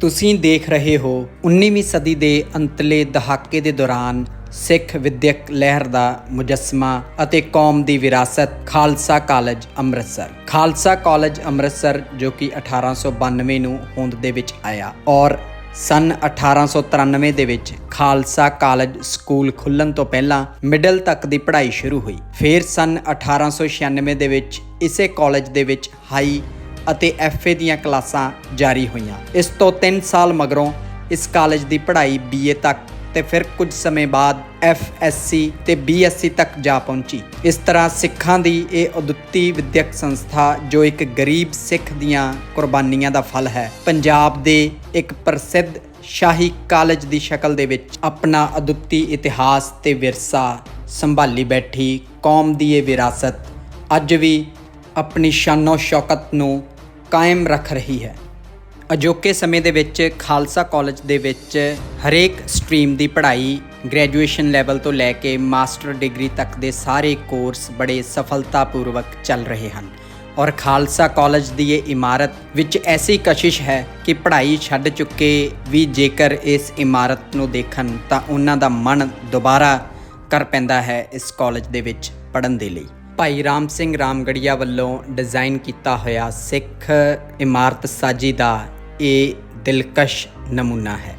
ਤੁਸੀਂ ਦੇਖ ਰਹੇ ਹੋ 19ਵੀਂ ਸਦੀ ਦੇ ਅੰਤਲੇ ਦਹਾਕੇ ਦੇ ਦੌਰਾਨ ਸਿੱਖ ਵਿਦਿਅਕ ਲਹਿਰ ਦਾ ਮੁਜੱਸਮਾ ਅਤੇ ਕੌਮ ਦੀ ਵਿਰਾਸਤ ਖਾਲਸਾ ਕਾਲਜ ਅੰਮ੍ਰਿਤਸਰ। ਖਾਲਸਾ ਕਾਲਜ ਅੰਮ੍ਰਿਤਸਰ, ਜੋ ਕਿ 1892 ਨੂੰ ਹੋਂਦ ਦੇ ਵਿੱਚ ਆਇਆ ਔਰ ਸਨ 1893 ਦੇ ਵਿੱਚ ਖਾਲਸਾ ਕਾਲਜ ਸਕੂਲ ਖੁੱਲਣ ਤੋਂ ਪਹਿਲਾਂ ਮਿਡਲ ਤੱਕ ਦੀ ਪੜ੍ਹਾਈ ਸ਼ੁਰੂ ਹੋਈ। ਫਿਰ ਸਨ 1896 ਦੇ ਵਿੱਚ ਇਸੇ ਕਾਲਜ ਦੇ ਵਿੱਚ ਹਾਈ ਅਤੇ ਐਫਏ ਦੀਆਂ ਕਲਾਸਾਂ ਜਾਰੀ ਹੋਈਆਂ। ਇਸ ਤੋਂ 3 ਸਾਲ ਮਗਰੋਂ ਇਸ ਕਾਲਜ ਦੀ ਪੜ੍ਹਾਈ ਬੀਏ ਤੱਕ ਤੇ ਫਿਰ ਕੁਝ ਸਮੇਂ ਬਾਅਦ ਐਫਐਸਸੀ ਤੇ ਬੀਐਸਸੀ ਤੱਕ ਜਾ ਪਹੁੰਚੀ। ਇਸ ਤਰ੍ਹਾਂ ਸਿੱਖਾਂ ਦੀ ਇਹ ਅਦੁੱਤੀ ਵਿਦਿਅਕ ਸੰਸਥਾ ਜੋ ਇੱਕ ਗਰੀਬ ਸਿੱਖ ਦੀਆਂ ਕੁਰਬਾਨੀਆਂ ਦਾ ਫਲ ਹੈ, ਪੰਜਾਬ ਦੇ ਇੱਕ ਪ੍ਰਸਿੱਧ ਸ਼ਾਹੀ ਕਾਲਜ ਦੀ ਸ਼ਕਲ ਦੇ ਵਿੱਚ ਆਪਣਾ ਅਦੁੱਤੀ ਇਤਿਹਾਸ ਤੇ ਵਿਰਸਾ ਸੰਭਾਲੀ ਬੈਠੀ ਕੌਮ ਦੀ ਇਹ ਵਿਰਾਸਤ ਅੱਜ ਵੀ ਆਪਣੀ ਸ਼ਾਨੋ ਸ਼ੌਕਤ ਨੂੰ ਕਾਇਮ ਰੱਖ ਰਹੀ ਹੈ। ਅਜੋਕੇ ਸਮੇਂ ਦੇ ਵਿੱਚ ਖਾਲਸਾ ਕਾਲਜ ਦੇ ਵਿੱਚ ਹਰੇਕ ਸਟਰੀਮ ਦੀ ਪੜ੍ਹਾਈ ਗ੍ਰੈਜੂਏਸ਼ਨ ਲੈਵਲ ਤੋਂ ਲੈ ਕੇ ਮਾਸਟਰ ਡਿਗਰੀ ਤੱਕ ਦੇ ਸਾਰੇ ਕੋਰਸ ਬੜੇ ਸਫਲਤਾਪੂਰਵਕ ਚੱਲ ਰਹੇ ਹਨ। ਔਰ ਖਾਲਸਾ ਕਾਲਜ ਦੀ ਇਹ ਇਮਾਰਤ ਵਿੱਚ ਐਸੀ ਕਸ਼ਿਸ਼ ਹੈ ਕਿ ਪੜ੍ਹਾਈ ਛੱਡ ਚੁੱਕੇ ਵੀ ਜੇਕਰ ਇਸ ਇਮਾਰਤ ਨੂੰ ਦੇਖਣ ਤਾਂ ਉਹਨਾਂ ਦਾ ਮਨ ਦੁਬਾਰਾ ਕਰ ਪੈਂਦਾ ਹੈ ਇਸ ਕਾਲਜ ਦੇ ਵਿੱਚ ਪੜ੍ਹਨ ਦੇ ਲਈ। ਭਾਈ ਰਾਮ ਸਿੰਘ ਰਾਮਗੜੀਆ ਵੱਲੋਂ ਡਿਜ਼ਾਈਨ ਕੀਤਾ ਹੋਇਆ ਸਿੱਖ ਇਮਾਰਤ ਸਾਜੀ ਦਾ ਇਹ ਦਿਲਕਸ਼ ਨਮੂਨਾ ਹੈ।